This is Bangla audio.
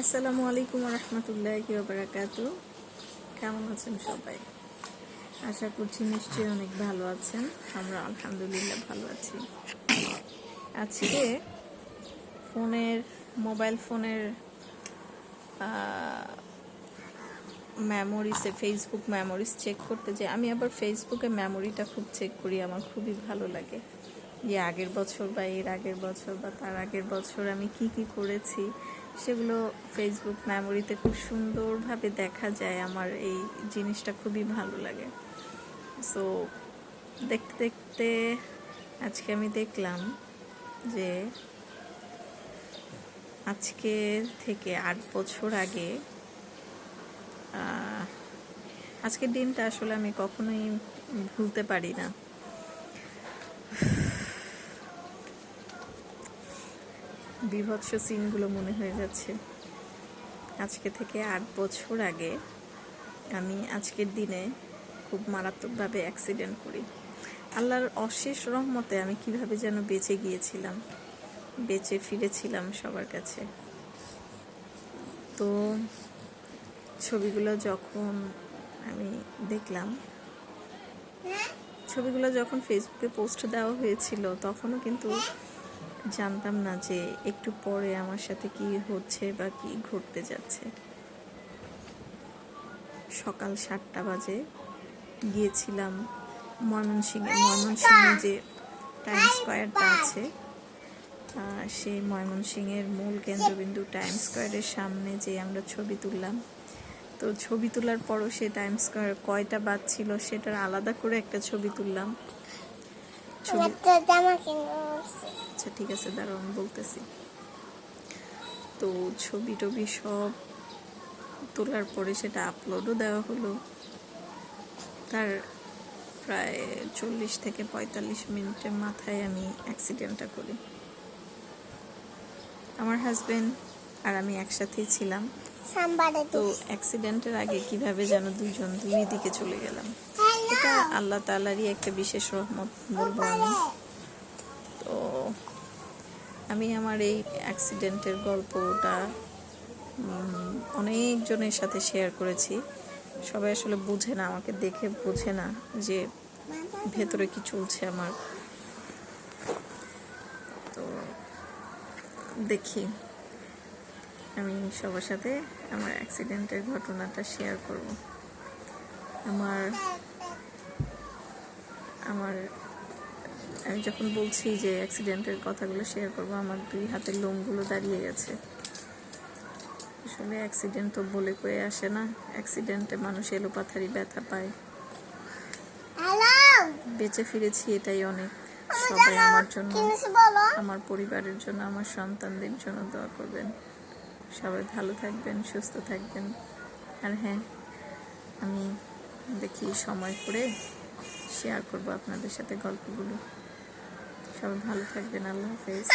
আসসালামু আলাইকুম রহমতুল্লাহ বারাকাতু কেমন আছেন সবাই? আশা করছি নিশ্চয়ই অনেক ভালো আছেন। আমরা আলহামদুলিল্লাহ ভালো আছি। আজকে ফোনের, মোবাইল ফোনের মেমোরিসে ফেসবুক মেমোরিজ চেক করতে যাই। আমি আবার ফেসবুকে মেমোরিটা খুব চেক করি, আমার খুবই ভালো লাগে। যে আগের বছর বা এর আগের বছর বা তার আগের বছর আমি কি কি করেছি সেগুলো ফেসবুক মেমোরিতে খুব সুন্দরভাবে দেখা যায়। আমার এই জিনিসটা খুবই ভালো লাগে। সো দেখতে দেখতে আজকে আমি দেখলাম যে আজকে থেকে আট বছর আগে আজকের দিনটা আসলে আমি কখনোই ভুলতে পারি না। বিভৎস সিনগুলো মনে হয়ে যাচ্ছে। আজকে থেকে আট বছর আগে আমি আজকের দিনে খুব মারাত্মকভাবে অ্যাক্সিডেন্ট করি। আল্লাহর অশেষ রহমতে আমি কীভাবে যেন বেঁচে গিয়েছিলাম, বেঁচে ফিরেছিলাম সবার কাছে। তো ছবিগুলো যখন আমি দেখলাম, ছবিগুলো যখন ফেসবুকে পোস্ট দেওয়া হয়েছিল, তখনও কিন্তু জানতাম না যে একটু পরে আমার সাথে কি হচ্ছে বা কি ঘটতে যাচ্ছে। সকাল সাতটা বাজে। গিয়েছিলাম ময়মনসিংহে। ময়মনসিংহে যে টাইম স্কোয়ারটা আছে সেই ময়মনসিংহের মূল কেন্দ্রবিন্দু টাইম স্কোয়ারের সামনে যে আমরা ছবি তুললাম। তো ছবি তোলার পরও সে টাইম স্কোয়ার কয়টা বাদ ছিল সেটার আলাদা করে একটা ছবি তুললাম। ছবি। আচ্ছা ঠিক আছে দাঁড়াও আমি বলতেছি। তো ছবি টবি সব তোলার পরে সেটা আপলোডও দেওয়া হলো। তার প্রায় চল্লিশ থেকে পঁয়তাল্লিশ মিনিটের মাথায় আমি অ্যাক্সিডেন্টটা করি। আমার হাজবেন্ড আর আমি একসাথেই ছিলাম। তো। অ্যাক্সিডেন্টের আগে কীভাবে যেন দুজন দুই দিকে চলে গেলাম। এটা আল্লাহ তালারই একটা বিশেষ রহমত বলব আমি। তো আমি আমার এই অ্যাক্সিডেন্টের গল্পটা অনেকজনের সাথে শেয়ার করেছি। সবাই আসলে বুঝে না, আমাকে দেখে বোঝে না যে ভেতরে কি চলছে আমার। তো দেখি। আমি সবার সাথে আমার অ্যাক্সিডেন্টের ঘটনাটা শেয়ার করব। আমার আমার আমি যখন বলছি যে অ্যাক্সিডেন্টের কথাগুলো শেয়ার করব আমার দুই হাতের লোমগুলো দাঁড়িয়ে গেছে। আসলে অ্যাক্সিডেন্ট তো বলে কয়ে আসে না। অ্যাক্সিডেন্টে মানুষ এলোপাথারি ব্যথা পায়। বেঁচে ফিরেছি এটাই অনেক। সবাই আমার জন্য আমার পরিবারের জন্য আমার সন্তানদের জন্য দোয়া করবেন। সবাই ভালো থাকবেন সুস্থ থাকবেন। আর হ্যাঁ আমি দেখি সময় করে শেয়ার করব আপনাদের সাথে গল্পগুলো। সবাই ভালো থাকবেন আল্লাহ হাফেজ।